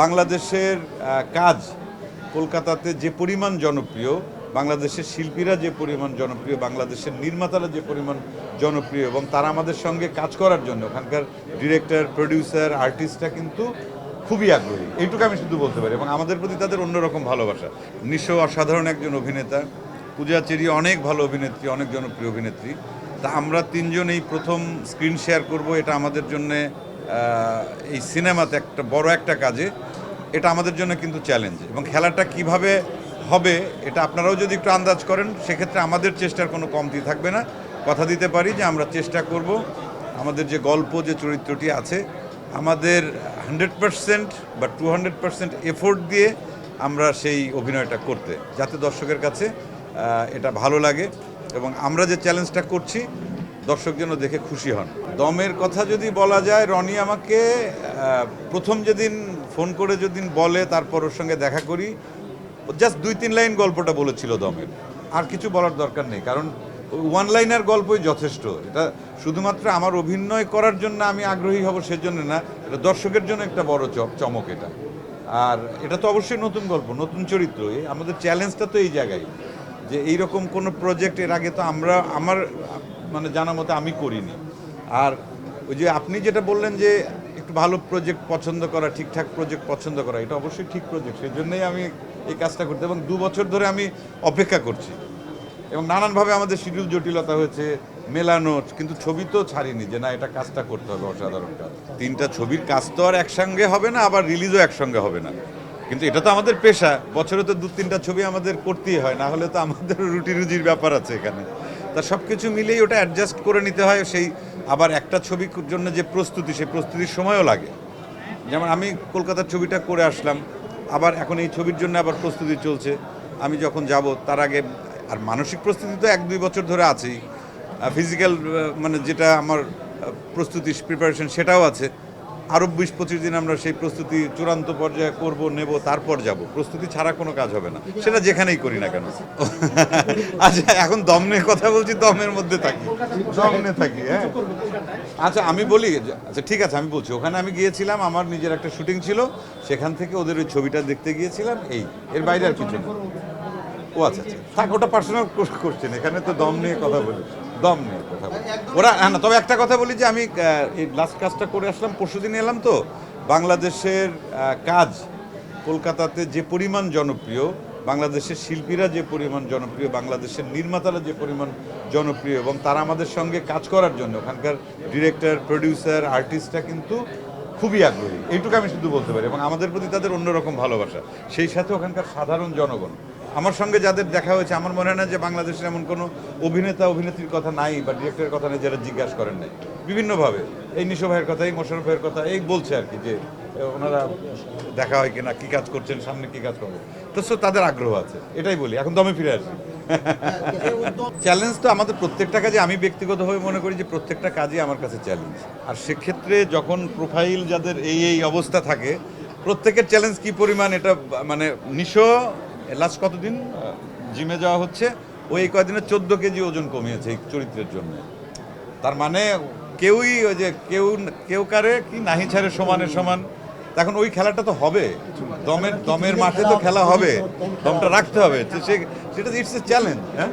বাংলাদেশের কাজ কলকাতাতে যে পরিমাণ জনপ্রিয়, বাংলাদেশের শিল্পীরা যে পরিমাণ জনপ্রিয়, বাংলাদেশের নির্মাতারা যে পরিমাণ জনপ্রিয় এবং তারা আমাদের সঙ্গে কাজ করার জন্য, ওখানকার ডিরেক্টর, প্রডিউসার, আর্টিস্টরা কিন্তু খুবই আগ্রহী। এইটুকু আমি শুধু বলতে পারি এবং আমাদের প্রতি তাদের অন্যরকম ভালোবাসা। নিঃস্ব অসাধারণ একজন অভিনেতা, পূজা চেরি অনেক ভালো অভিনেত্রী, অনেক জনপ্রিয় অভিনেত্রী। তা আমরা তিনজন এই প্রথম স্ক্রিন শেয়ার করব, এটা আমাদের জন্য এই সিনেমাতে একটা বড় একটা কাজে। এটা আমাদের জন্য কিন্তু চ্যালেঞ্জ এবং খেলাটা কীভাবে হবে, এটা আপনারাও যদি একটু আন্দাজ করেন, সেক্ষেত্রে আমাদের চেষ্টার কোনো কমতি থাকবে না। কথা দিতে পারি যে আমরা চেষ্টা করব। আমাদের যে গল্প, যে চরিত্রটি আছে, আমাদের হান্ড্রেড পারসেন্ট বা টু হান্ড্রেড পারসেন্ট এফোর্ট দিয়ে আমরা সেই অভিনয়টা করতে। যাতে দর্শকের কাছে এটা ভালো লাগে। এবং আমরা যে চ্যালেঞ্জটা করছি, দর্শক যেন দেখে খুশি হন। দমের কথা যদি বলা যায়, রনি আমাকে প্রথম যেদিন ফোন করে যদি বলে, তারপর ওর সঙ্গে দেখা করি জাস্ট দুই, তিন লাইন গল্পটা বলেছিল দমের। আর কিছু বলার দরকার নেই, কারণ ওয়ান লাইনার গল্পই যথেষ্ট। এটা শুধুমাত্র আমার অভিনয় করার জন্য আমি আগ্রহী হব সেজন্য না, এটা দর্শকের জন্য একটা বড় চমক এটা। আর এটা তো অবশ্যই নতুন গল্প, নতুন চরিত্র। আমাদের চ্যালেঞ্জটা তো এই জায়গায়, যে এইরকম কোনো প্রজেক্ট এর আগে তো আমরা, আমার মানে জানা মতো আমি করিনি। আর ওই যে আপনি যেটা বললেন যে ভালো প্রজেক্ট পছন্দ করা, ঠিকঠাক প্রজেক্ট পছন্দ করা, এটা অবশ্যই ঠিক প্রজেক্ট সেই জন্যই আমি এই কাজটা করতে এবং দু বছর ধরে আমি অপেক্ষা করছি। এবং নানানভাবে আমাদের শিডিউল জটিলতা হয়েছে, মেলানো, কিন্তু ছবি তো ছাড়িনি যে না, এটা কাজটা করতে হবে অসাধারণ কাজ। তিনটা ছবির কাজ তো আর একসঙ্গে হবে না, আবার রিলিজও একসঙ্গে হবে না। কিন্তু এটা তো আমাদের পেশা, বছরে তো দু তিনটা ছবি আমাদের করতেই হয়, না হলে তো আমাদের রুটি রুজির ব্যাপার আছে এখানে। তা সব কিছু মিলেই ওটা অ্যাডজাস্ট করে নিতে হয়, সেই আবার একটা ছবির জন্য যে প্রস্তুতি, সেই প্রস্তুতির সময়ও লাগে। যেমন আমি কলকাতার ছবিটা করে আসলাম, আবার এখন এই ছবির জন্য আবার প্রস্তুতি চলছে। আমি যখন যাব, তার আগে, আর মানসিক প্রস্তুতি তো এক দুই বছর ধরে আছেই। ফিজিক্যাল মানে যেটা আমার প্রস্তুতি প্রিপারেশন সেটাও আছে। আরও বিশ, পঁচিশ দিন আমরা সেই প্রস্তুতি চূড়ান্ত পর্যায়ে করব, নেব, তারপর যাব। প্রস্তুতি ছাড়া কোনো কাজ হবে না। সেটা যেখানেই করি না কেন। আচ্ছা এখন দম নিয়ে কথা বলছি, দমের মধ্যে থাকি। দম নিয়ে থাকি হ্যাঁ। আচ্ছা আমি বলি আচ্ছা ঠিক আছে, আমি বলছি। ওখানে আমি গিয়েছিলাম, আমার নিজের একটা শুটিং ছিল। সেখান থেকে ওদের ওই ছবিটা দেখতে গিয়েছিলাম, এই, এর বাইরে আর কিছু না। ও আচ্ছা আচ্ছা। থাক, ওটা পার্সোনাল করছেন এখানে তো দম নিয়ে কথা বলি। দম নিয়ে কথা ওরা হ্যাঁ না, তবে একটা কথা বলি যে আমি এই লাস্ট কাজটা করে আসলাম পরশুদিন এলাম তো, বাংলাদেশের কাজ কলকাতাতে যে পরিমাণ জনপ্রিয়, বাংলাদেশের শিল্পীরা যে পরিমাণ জনপ্রিয়, বাংলাদেশের নির্মাতারা যে পরিমাণ জনপ্রিয় এবং তারা আমাদের সঙ্গে কাজ করার জন্য, ওখানকার ডিরেক্টর প্রডিউসার আর্টিস্টরা কিন্তু খুবই আগ্রহী। এইটুকু আমি শুধু বলতে পারি এবং আমাদের প্রতি তাদের অন্যরকম ভালোবাসা। সেই সাথে ওখানকার সাধারণ জনগণ আমার সঙ্গে যাদের দেখা হয়েছে আমার মনে হয় না যে বাংলাদেশের এমন কোনো অভিনেতা অভিনেত্রীর কথা নাই বা ডিরেক্টরের কথা নেই যারা জিজ্ঞাসা করেন নাই। বিভিন্নভাবে। এই নিশো ভাইয়ের কথা এই মোশারফ ভাইয়ের কথা এই বলছে আর কি যে ওনারা দেখা হয় কিনা কী কাজ করছেন সামনে কী কাজ করবে তো সো তাদের আগ্রহ আছে। এটাই বলি এখন তো আমি ফিরে আসি। চ্যালেঞ্জ তো আমাদের প্রত্যেকটা কাজে আমি ব্যক্তিগতভাবে মনে করি যে প্রত্যেকটা কাজই আমার কাছে চ্যালেঞ্জ আর সেক্ষেত্রে যখন প্রোফাইল যাদের এই এই অবস্থা থাকে প্রত্যেকের চ্যালেঞ্জ কি পরিমাণ এটা মানে নিশো লাস্ট কতদিন? জিমে যাওয়া হচ্ছে। ওই এই কয়দিনে চোদ্দ কেজি ওজন কমিয়েছে এই চরিত্রের জন্য। তার মানে কেউই ওই যে কেউ কেউ কারে কি নাহি ছাড়ে সমানে সমান। এখন ওই খেলাটা তো হবে। দমের দমের মাঠে তো খেলা হবে। দমটা রাখতে হবে। সে, সেটা ইটস এ চ্যালেঞ্জ হ্যাঁ?